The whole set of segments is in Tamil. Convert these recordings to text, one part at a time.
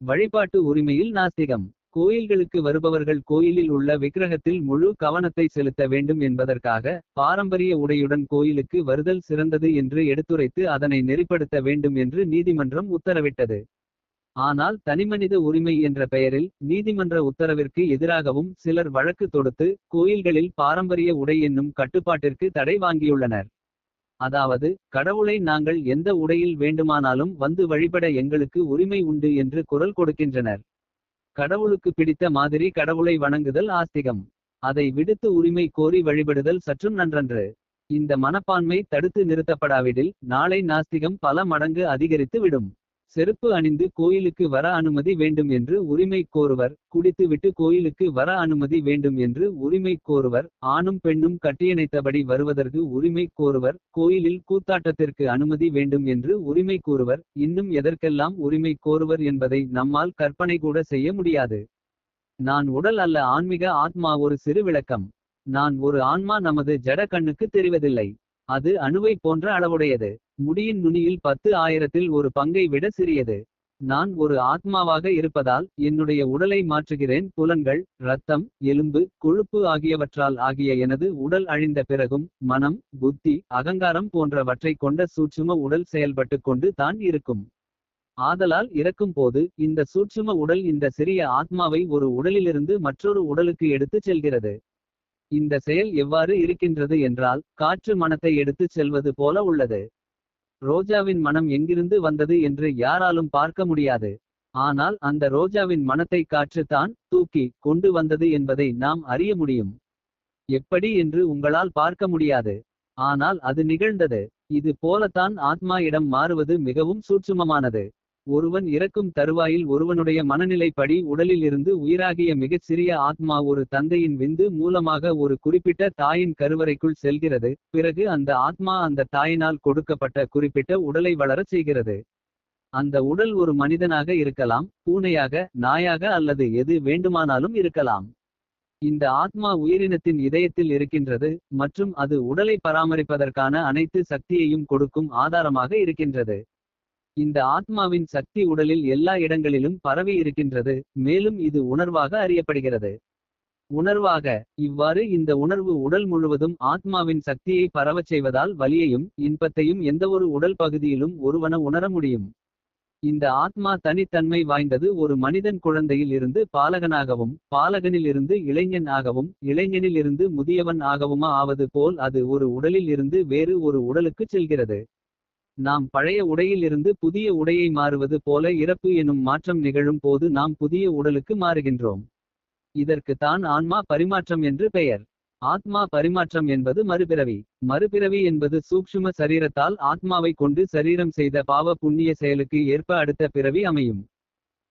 வழிபாட்டு உரிமையில் நாஸ்திகம் கோயில்களுக்கு வருபவர்கள் கோயிலில் உள்ள விக்கிரகத்தில் முழு கவனத்தை செலுத்த வேண்டும் என்பதற்காக பாரம்பரிய உடையுடன் கோயிலுக்கு வருதல் சிறந்தது என்று எடுத்துரைத்து அதனை நெறிப்படுத்த வேண்டும் என்று நீதிமன்றம் உத்தரவிட்டது. ஆனால் தனிமனித உரிமை என்ற பெயரில் நீதிமன்ற உத்தரவிற்கு எதிராகவும் சிலர் வழக்கு தொடுத்து கோயில்களில் பாரம்பரிய உடை என்னும் கட்டுப்பாட்டிற்கு தடை வாங்கியுள்ளனர். அதாவது கடவுளை நாங்கள் எந்த உடையில் வேண்டுமானாலும் வந்து வழிபட எங்களுக்கு உரிமை உண்டு என்று குரல் கொடுக்கின்றனர். கடவுளுக்கு பிடித்த மாதிரி கடவுளை வணங்குதல் ஆஸ்திகம். அதை விடுத்து உரிமை கோரி வழிபடுதல் சற்றும் நன்றன்று. இந்த மனப்பான்மை தடுத்து நிறுத்தப்படாவிடில் நாளை நாஸ்திகம் பல மடங்கு அதிகரித்து விடும். செருப்பு அணிந்து கோயிலுக்கு வர அனுமதி வேண்டும் என்று உரிமை கோருவர். குடித்துவிட்டு கோயிலுக்கு வர அனுமதி வேண்டும் என்று உரிமை கோருவர். ஆணும் பெண்ணும் கட்டியணைத்தபடி வருவதற்கு உரிமை கோருவர். கோயிலில் கூத்தாட்டத்திற்கு அனுமதி வேண்டும் என்று உரிமை கூறுவர் இன்னும் எதற்கெல்லாம் உரிமை கோருவர் என்பதை நம்மால் கற்பனை கூட செய்ய முடியாது. நான் உடல் அல்ல ஆன்மீக ஆத்மா ஒரு சிறு விளக்கம். நான் ஒரு ஆன்மா நமது ஜட கண்ணுக்கு தெரிவதில்லை. அது அணுவை போன்ற அளவுடையது. முடியின் நுனியில் பத்து ஆயிரத்தில் ஒரு பங்கை விட சிறியது. நான் ஒரு ஆத்மாவாக இருப்பதால் என்னுடைய உடலை மாற்றுகிறேன். புலன்கள் இரத்தம் எலும்பு கொழுப்பு ஆகியவற்றால் ஆகிய எனது உடல் அழிந்த பிறகும் மனம் புத்தி அகங்காரம் போன்றவற்றை கொண்ட சூட்சும உடல் செயல்பட்டு கொண்டு தான் இருக்கும். ஆதலால் இறக்கும் போது இந்த சூட்சும உடல் இந்த சிறிய ஆத்மாவை ஒரு உடலிலிருந்து மற்றொரு உடலுக்கு எடுத்துச் செல்கிறது. இந்த செயல் எவ்வாறு இருக்கின்றது என்றால் காற்று மனத்தை எடுத்துச் செல்வது போல உள்ளது. ரோஜாவின் மனம் எங்கிருந்து வந்தது என்று யாராலும் பார்க்க முடியாது. ஆனால் அந்த ரோஜாவின் மனத்தை காற்று தான் தூக்கி கொண்டு வந்தது என்பதை நாம் அறிய முடியும். எப்படி என்று உங்களால் பார்க்க முடியாது. ஆனால் அது நிகழ்ந்தது. இது போலத்தான் ஆத்மா இடம் மாறுவது மிகவும் சூட்சுமமானது. ஒருவன் இறக்கும் தருவாயில் ஒருவனுடைய மனநிலைப்படி உடலில் இருந்து உயிராகிய மிகச் சிறிய ஆத்மா ஒரு தந்தையின் விந்து மூலமாக ஒரு குறிப்பிட்ட தாயின் கருவறைக்குள் செல்கிறது. பிறகு அந்த ஆத்மா அந்த தாயினால் கொடுக்கப்பட்ட குறிப்பிட்ட உடலை வளரச் செய்கிறது. அந்த உடல் ஒரு மனிதனாக இருக்கலாம் பூனையாக நாயாக அல்லது எது வேண்டுமானாலும் இருக்கலாம். இந்த ஆத்மா உயிரினத்தின் இதயத்தில் இருக்கின்றது மற்றும் அது உடலை பராமரிப்பதற்கான அனைத்து சக்தியையும் கொடுக்கும் ஆதாரமாக இருக்கின்றது. இந்த ஆத்மாவின் சக்தி உடலில் எல்லா இடங்களிலும் பரவி இருக்கின்றது மேலும் இது உணர்வாக அறியப்படுகிறது. உணர்வாக இவ்வாறு இந்த உணர்வு உடல் முழுவதும் ஆத்மாவின் சக்தியை பரவச் செய்வதால் வலியையும் இன்பத்தையும் எந்தவொரு உடல் பகுதியிலும் ஒருவன உணர முடியும். இந்த ஆத்மா தனித்தன்மை வாய்ந்தது ஒரு மனிதன் குழந்தையில் இருந்து பாலகனாகவும் பாலகனில் இருந்து இளைஞன் ஆகவும் இளைஞனில் இருந்து முதியவன் ஆகவுமா ஆவது போல் அது ஒரு உடலில் இருந்து வேறு ஒரு உடலுக்குச் செல்கிறது. நாம் பழைய உடையிலிருந்து புதிய உடையை மாறுவது போல இறப்பு எனும் மாற்றம் நிகழும் போது நாம் புதிய உடலுக்கு மாறுகின்றோம். இதற்கு தான் ஆன்மா பரிமாற்றம் என்று பெயர். ஆத்மா பரிமாற்றம் என்பது மறுபிறவி. மறுபிறவி என்பது சூக்ஷ்ம சரீரத்தால் ஆத்மாவை கொண்டு சரீரம் செய்த பாவ புண்ணிய செயலுக்கு ஏற்ப அடுத்த பிறவி அமையும்.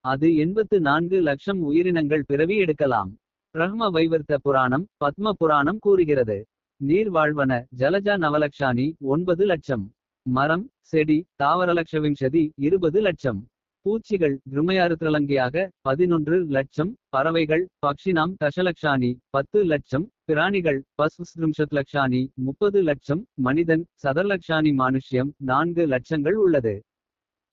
அது எண்பத்து நான்கு லட்சம் உயிரினங்கள் பிறவி எடுக்கலாம். பிரஹ்ம வைவர்த்த புராணம் பத்ம புராணம் கூறுகிறது. நீர் வாழ்வன ஜலஜா நவலக்ஷாணி ஒன்பது லட்சம். மரம் செடி தாவரலட்சவிம்சதி இருபது லட்சம். பூச்சிகள் திருமயாருத்திரலங்கியாக பதினொன்று லட்சம். பறவைகள் பக்ஷினாம் தசலக்ஷாணி பத்து லட்சம். பிராணிகள் பஸ்விம்சத் லக்ஷாணி முப்பது லட்சம். மனிதன் சதலக்ஷாணி மானுஷ்யம் நான்கு லட்சங்கள் உள்ளது.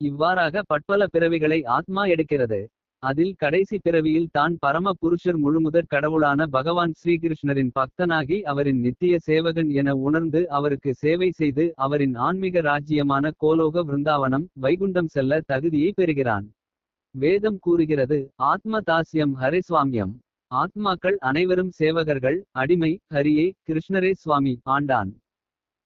இவ்வாறாக பட்பல பிறவிகளை ஆத்மா எடுக்கிறது. அதில் கடைசி பிறவியில் தான் பரம புருஷர் முழுமுதற் கடவுளான பகவான் ஸ்ரீகிருஷ்ணரின் பக்தனாகி அவரின் நித்திய சேவகன் என உணர்ந்து அவருக்கு சேவை செய்து அவரின் ஆன்மீக ராஜ்யமான கோலோக விருந்தாவனம் வைகுண்டம் செல்ல தகுதியை பெறுகிறான். வேதம் கூறுகிறது ஆத்ம தாசியம் ஹரே சுவாமியம் ஆத்மாக்கள் அனைவரும் சேவகர்கள் அடிமை ஹரியே கிருஷ்ணரே சுவாமி ஆண்டான்.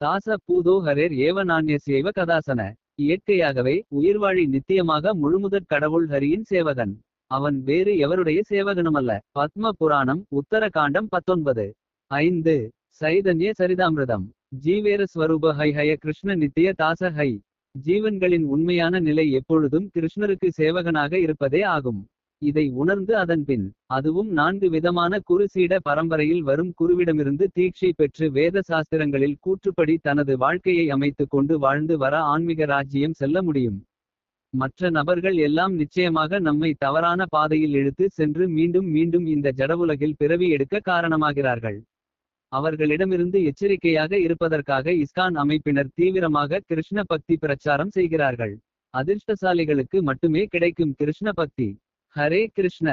தாச பூதோ ஹரேர் ஏவ நாண்யசேவ கதாசன. இயற்கையாகவே உயிர்வாழி நித்தியமாக முழுமுதற் கடவுள் ஹரியின் சேவகன். அவன் வேறு எவருடைய சேவகனுமல்ல. பத்ம புராணம் உத்தர காண்டம் பத்தொன்பது. ஐந்து. சைதன்ய சரிதாமிரதம். ஜீவேர ஸ்வரூப ஹை ஹய கிருஷ்ண நித்திய தாச ஹை. ஜீவன்களின் உண்மையான நிலை எப்பொழுதும் கிருஷ்ணருக்கு சேவகனாக இருப்பதே ஆகும். இதை உணர்ந்து அதன்பின் அதுவும் நான்கு விதமான குருசீட பரம்பரையில் வரும் குருவிடமிருந்து தீட்சை பெற்று வேத சாஸ்திரங்களில் கூற்றுப்படி தனது வாழ்க்கையை அமைத்துக் கொண்டு வாழ்ந்து வர ஆன்மீக ராஜ்யம் செல்ல முடியும். மற்ற நபர்கள் எல்லாம் நிச்சயமாக நம்மை தவறான பாதையில் இழுத்து சென்று மீண்டும் மீண்டும் இந்த ஜடவுலகில் பிறவி எடுக்க காரணமாகிறார்கள். அவர்களிடமிருந்து எச்சரிக்கையாக இருப்பதற்காக இஸ்கான் அமைப்பினர் தீவிரமாக கிருஷ்ண பக்தி பிரச்சாரம் செய்கிறார்கள். அதிர்ஷ்டசாலிகளுக்கு மட்டுமே கிடைக்கும் கிருஷ்ண பக்தி ஹரே கிருஷ்ண